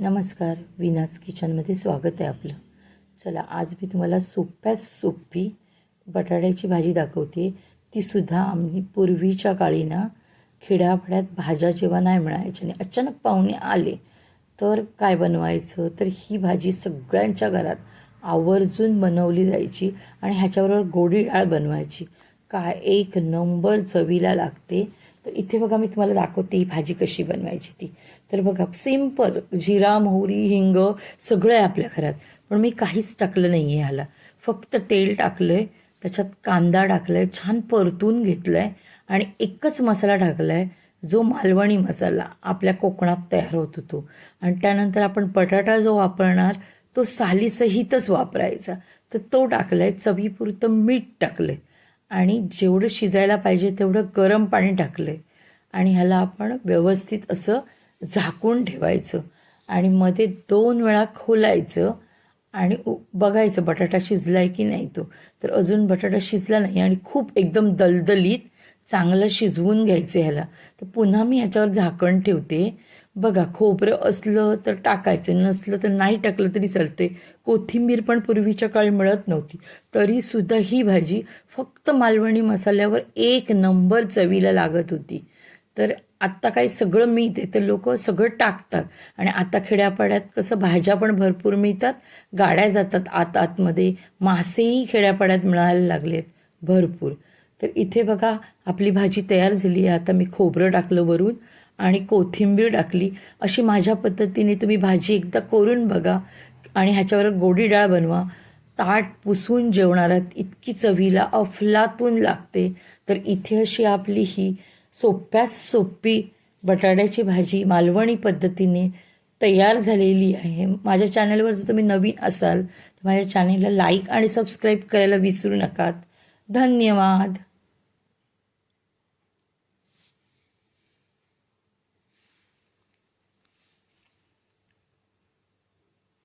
नमस्कार विनाज किचनमध्ये स्वागत आहे आपलं. चला आज मी तुम्हाला सोप्यात सोपी बटाट्याची भाजी दाखवते. तीसुद्धा आम्ही पूर्वीच्या काळी ना खेड्यापाड्यात भाज्या जेव्हा नाही मिळायच्या आणि अचानक पाहुणे आले तर काय बनवायचं? तर ही भाजी सगळ्यांच्या घरात आवर्जून बनवली जायची आणि ह्याच्याबरोबर गोडी डाळ बनवायची. काय एक नंबर चवीला लागते. तर इथे बघा मी तुम्हाला दाखवते ही भाजी कशी बनवायची ती. तर बघा सिंपल जिरा मोहरी हिंग सगळं आहे आपल्या घरात. पण मी काहीच टाकलं नाही आहे ह्याला. फक्त तेल टाकलं आहे त्याच्यात कांदा टाकला आहे छान परतून घेतलं आहे आणि एकच मसाला टाकला आहे जो मालवणी मसाला आपल्या कोकणात तयार होत होतो. आणि त्यानंतर आपण बटाटा जो वापरणार तो सालीसहितच वापरायचा. तर तो टाकला आहे चवीपुरतं मीठ टाकलं आहे आणि जेवढं शिजायला पाहिजे तेवढं गरम पाणी टाकलं आहे आणि ह्याला आपण व्यवस्थित असं झाकून ठेवायचं. आणि मध्ये दोन वेळा खोलायचं आणि उ- बघायचं बटाटा शिजला आहे की नाही तो. तर अजून बटाटा शिजला नाही आणि खूप एकदम दलदलीत चांगलं शिजवून घ्यायचं ह्याला. तर पुन्हा मी ह्याच्यावर झाकण ठेवते. बघा खोबरं असलं तर टाकायचं नसलं तर नाही टाकलं तरी चालते कोथिंबीर पण पूर्वीच्या काळी मिळत नव्हती. तरीसुद्धा ही भाजी फक्त मालवणी मसाल्यावर एक नंबर चवीला लागत होती. तर आत्ता काही सगळं मिळते तर लोक सगळं टाकतात. आणि आता खेड्यापाड्यात कसं भाज्या पण भरपूर मिळतात गाड्या जातात आत आतमध्ये मासेही खेड्यापाड्यात मिळायला लागलेत भरपूर. तर इथे बघा आपली भाजी तयार झाली आहे. आता मी खोबरं टाकलं वरून. आणि कोथिंबीर टाकली अशी माझ्या पद्धतीने तुम्ही भाजी एकदा करून बघा आणि ह्याच्यावर गोडी डाळ बनवा. ताट पुसून जेवणारात इतकी चवीला अफलातून लागते. तर इथे अशी आपली ही सोप्यात सोपी बटाट्याची भाजी मालवणी पद्धतीने तयार झालेली आहे. माझ्या चॅनलवर जर तुम्ही नवीन असाल तर माझ्या चॅनलला लाईक आणि सबस्क्राईब करायला विसरू नकात. धन्यवाद.